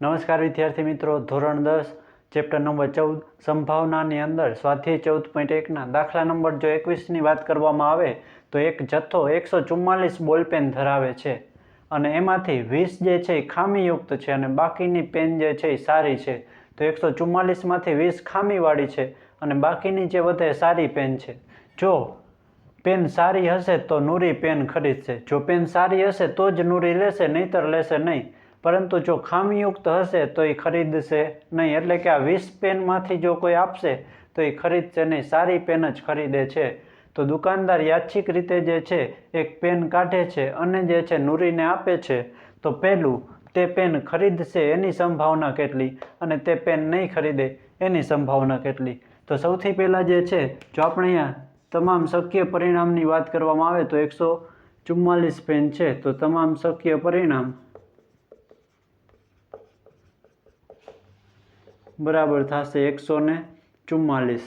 નમસ્કાર વિદ્યાર્થી મિત્રો, ધોરણ દસ, ચેપ્ટર નંબર ચૌદ, સંભાવનાની અંદર સ્વાધ્યાય ચૌદ પોઈન્ટ એકના દાખલા નંબર જો એકવીસની વાત કરવામાં આવે, તો એક જથ્થો એકસો ચુમ્માલીસ બોલપેન ધરાવે છે. અને એમાંથી વીસ જે છે એ ખામીયુક્ત છે અને બાકીની પેન જે છે એ સારી છે. તો એકસો ચુમ્માલીસમાંથી વીસ ખામીવાળી છે અને બાકીની જે વધે સારી પેન છે. જો પેન સારી હશે તો નૂરી પેન ખરીદશે. જો પેન સારી હશે તો જ નૂરી લેશે, નહીંતર લેશે નહીં. પરંતુ જો ખામીયુક્ત હશે તો એ ખરીદશે નહીં. એટલે કે આ વીસ પેનમાંથી જો કોઈ આપશે તો એ ખરીદશે નહીં. સારી પેન જ ખરીદે છે. તો દુકાનદાર યાદચ્છિક રીતે જે છે, એક પેન કાઢે છે અને જે છે નૂરીને આપે છે, તો પહેલું તે પેન ખરીદશે એની સંભાવના કેટલી અને તે પેન નહીં ખરીદે એની સંભાવના કેટલી. તો સૌથી પહેલાં જે છે, જો આપણે અહીંયા તમામ શક્ય પરિણામની વાત કરવામાં આવે તો એકસો ચુમ્માલીસ પેન છે. તો તમામ શક્ય પરિણામ બરાબર થશે એકસો ને ચુમ્માલીસ.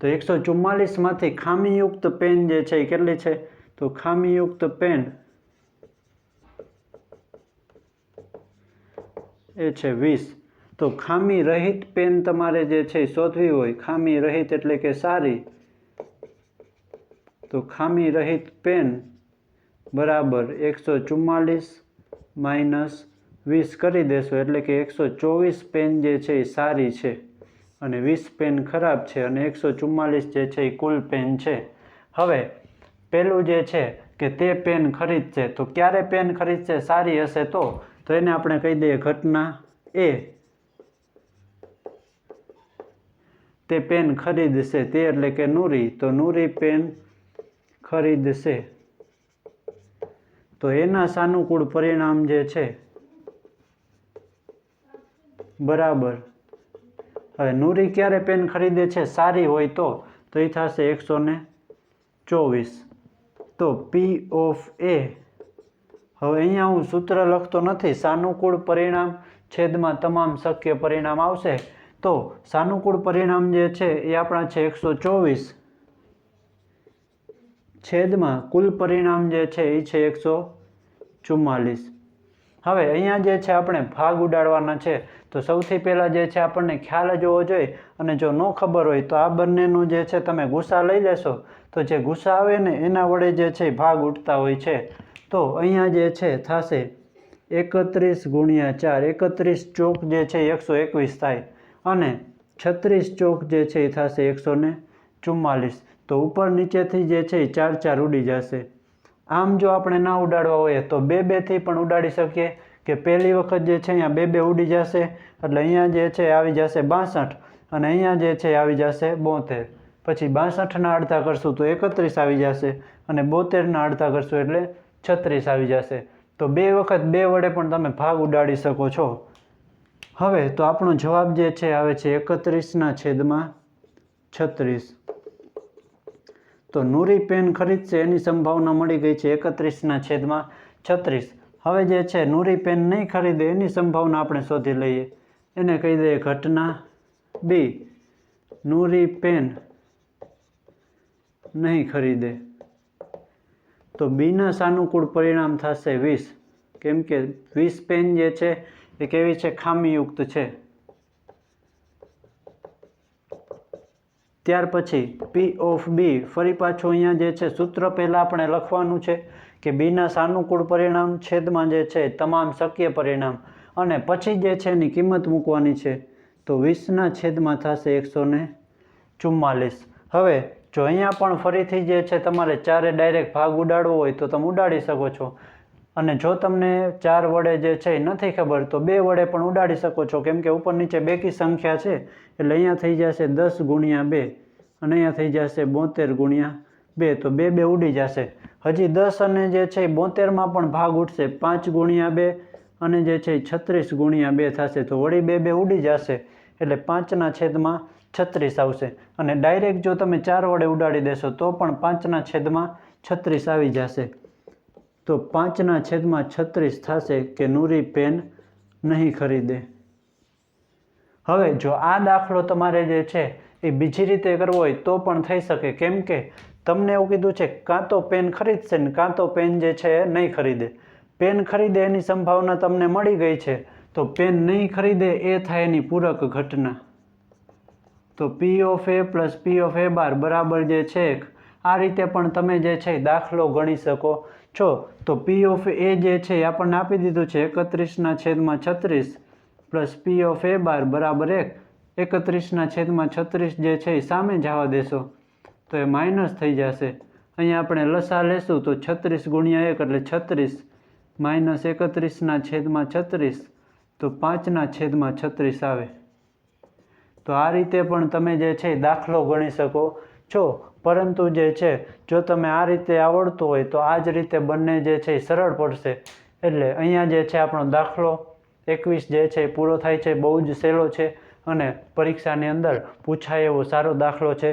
તો એકસો ચુમ્માલીસમાંથી ખામીયુક્ત પેન જે છે એ કેટલી છે? તો ખામીયુક્ત પેન એ છે વીસ. તો ખામી રહિત પેન તમારે જે છે એ શોધવી હોય ખામી રહિત એટલે કે સારી, તો ખામી રહિત પેન બરાબર એકસો ચુમ્માલીસ માઇનસ વીસ કરી દેશો એટલે કે એકસો ચોવીસ પેન જે છે એ સારી છે. અને વીસ પેન ખરાબ છે અને એકસો ચુમ્માલીસ જે છે એ કુલ પેન છે. હવે પહેલું જે છે કે તે પેન ખરીદશે, તો ક્યારે પેન ખરીદશે, સારી હશે તો? તો એને આપણે કહી દઈએ ઘટના એ. તે પેન ખરીદશે તે એટલે કે નૂરી. તો નૂરી પેન ખરીદશે. તો એના સાનુકૂળ પરિણામ જે છે બરાબર. હવે નૂરી ક્યારે પેન ખરીદે છે? સારી હોય તો. તો એ થશે એકસો ને ચોવીસ. તો પી ઓફ એ હવે અહીંયા હું સૂત્ર લખતો નથી. સાનુકૂળ પરિણામ છેદમાં તમામ શક્ય પરિણામ આવશે. તો સાનુકૂળ પરિણામ જે છે એ આપણા છે એકસો ચોવીસ. છેદમાં કુલ પરિણામ જે છે એ છે એકસો ચુમ્માલીસ. હવે અહીંયા જે છે આપણે ભાગ ઉડાડવાના છે, તો સૌથી પહેલાં જે છે આપણને ખ્યાલ જ હોવો જોઈએ અને જો ન ખબર હોય તો આ બંનેનું જે છે તમે ગુસ્સા લઈ લેશો. તો જે ગુસ્સા આવે ને એના વડે જે છે ભાગ ઉઠતા હોય છે. તો અહીંયા જે છે થશે એકત્રીસ ગુણ્યા ચાર, એકત્રીસ ચોક જે છે એકસો એકવીસ થાય અને છત્રીસ ચોક જે છે એ થશે એકસો ને ચુમ્માલીસ તો ઉપર નીચેથી જે છે એ ચાર ચાર ઉડી જશે. આમ જો આપણે ના ઉડાડવા હોય તો બે બેથી પણ ઉડાડી શકીએ કે પહેલી વખત જે છે અહીંયા બે બે ઉડી જશે, એટલે અહીંયા જે છે આવી જશે બાસઠ અને અહીંયા જે છે આવી જશે બોતેર. પછી બાસઠના અડધા કરશું તો એકત્રીસ આવી જશે અને બોતેરના અડધા કરશું એટલે છત્રીસ આવી જશે. તો બે વખત બે વડે પણ તમે ભાગ ઉડાડી શકો છો. હવે તો આપણો જવાબ જે છે આવે છે એકત્રીસના છેદમાં છત્રીસ. તો નૂરી પેન ખરીદશે એની સંભાવના મળી ગઈ છે એકત્રીસના છેદમાં છત્રીસ. હવે જે છે, નૂરી પેન નહીં ખરીદે, એની સંભાવના આપણે શોધી લઈએ. એને કહી દઈએ ઘટના બી. નૂરી પેન નહીં ખરીદે. તો બીના સાનુકૂળ પરિણામ થશે વીસ. કેમ કે વીસ પેન જે છે, એ કેવી છે, ખામીયુક્ત છે. ત્યાર પછી પી ઓફ બી ફરી પાછું અહીંયા જે છે, સૂત્ર પહેલાં આપણે લખવાનું છે કે બીના સાનુકૂળ પરિણામ છેદમાં જે છે, તમામ શક્ય પરિણામ. અને પછી જે છે, એની કિંમત મૂકવાની છે, તો વીસના છેદમાં થશે એકસો ને ચુમ્માલીસ. હવે, જો અહીંયા પણ ફરીથી જે છે, તમારે ચારે ડાયરેક્ટ ભાગ ઉડાડવો હોય તો તમે ઉડાડી શકો છો. અને જો તમને ચાર વડે જે છે એ નથી ખબર, તો બે વડે પણ ઉડાડી શકો છો. કેમ કે ઉપર નીચે બેકી સંખ્યા છે, એટલે અહીંયા થઈ જશે દસ ગુણ્યા બે અને અહીંયા થઈ જશે બોતેર ગુણ્યા બે, તો બે બે ઉડી જશે. હજી દસ અને જે છે એ બોતેરમાં પણ ભાગ ઉઠશે પાંચ ગુણ્યા બે અને જે છે એ છત્રીસ ગુણ્યા બે થશે, તો વળી બે બે ઉડી જશે. એટલે પાંચના છેદમાં છત્રીસ આવશે. અને ડાયરેક્ટ જો તમે ચાર વડે ઉડાડી દેશો, તો પણ પાંચના છેદમાં છત્રીસ આવી જશે. તો પાંચના છેદમાં છત્રીસ થશે કે નૂરી પેન નહીં ખરીદે. હવે જો આ દાખલો તમારે જે છે એ બીજી રીતે કરવો હોય તો પણ થઈ શકે. કેમ કે તમને એવું કીધું છે, કાં તો પેન ખરીદશે ને કાં તો પેન જે છે એ નહીં ખરીદે. પેન ખરીદે એની સંભાવના તમને મળી ગઈ છે. તો પેન નહીં ખરીદે એ થાય એની પૂરક ઘટના. તો P of A plus P of A બાર બરાબર જે છે એક આ રીતે પણ તમે જે છે દાખલો ગણી શકો. છો તો પી ઓફ એ જે છે એ આપણને આપી દીધું છે એકત્રીસના છેદમાં છત્રીસ પ્લસ પી ઓફ એ બાર બરાબર એક. એકત્રીસના છેદમાં છત્રીસ જે છે એ સામે જવા દેશો. તો એ માઇનસ થઈ જશે. અહીંયા આપણે લસા લેશું તો છત્રીસ ગુણ્યા એક એટલે છત્રીસ. માઇનસ એકત્રીસના છેદમાં છત્રીસ તો પાંચના છેદમાં છત્રીસ આવે. તો આ રીતે પણ તમે જે છે દાખલો ગણી શકો. છો પરંતુ જે છે, જો તમે આ રીતે આવડતું હોય, તો આ જ રીતે બંને જે છે એ સરળ પડશે. એટલે અહીંયા જે છે આપણો દાખલો એકવીસ જે છે એ પૂરો થાય છે, બહુ જ સહેલો છે અને પરીક્ષાની અંદર પૂછાય એવો સારો દાખલો છે.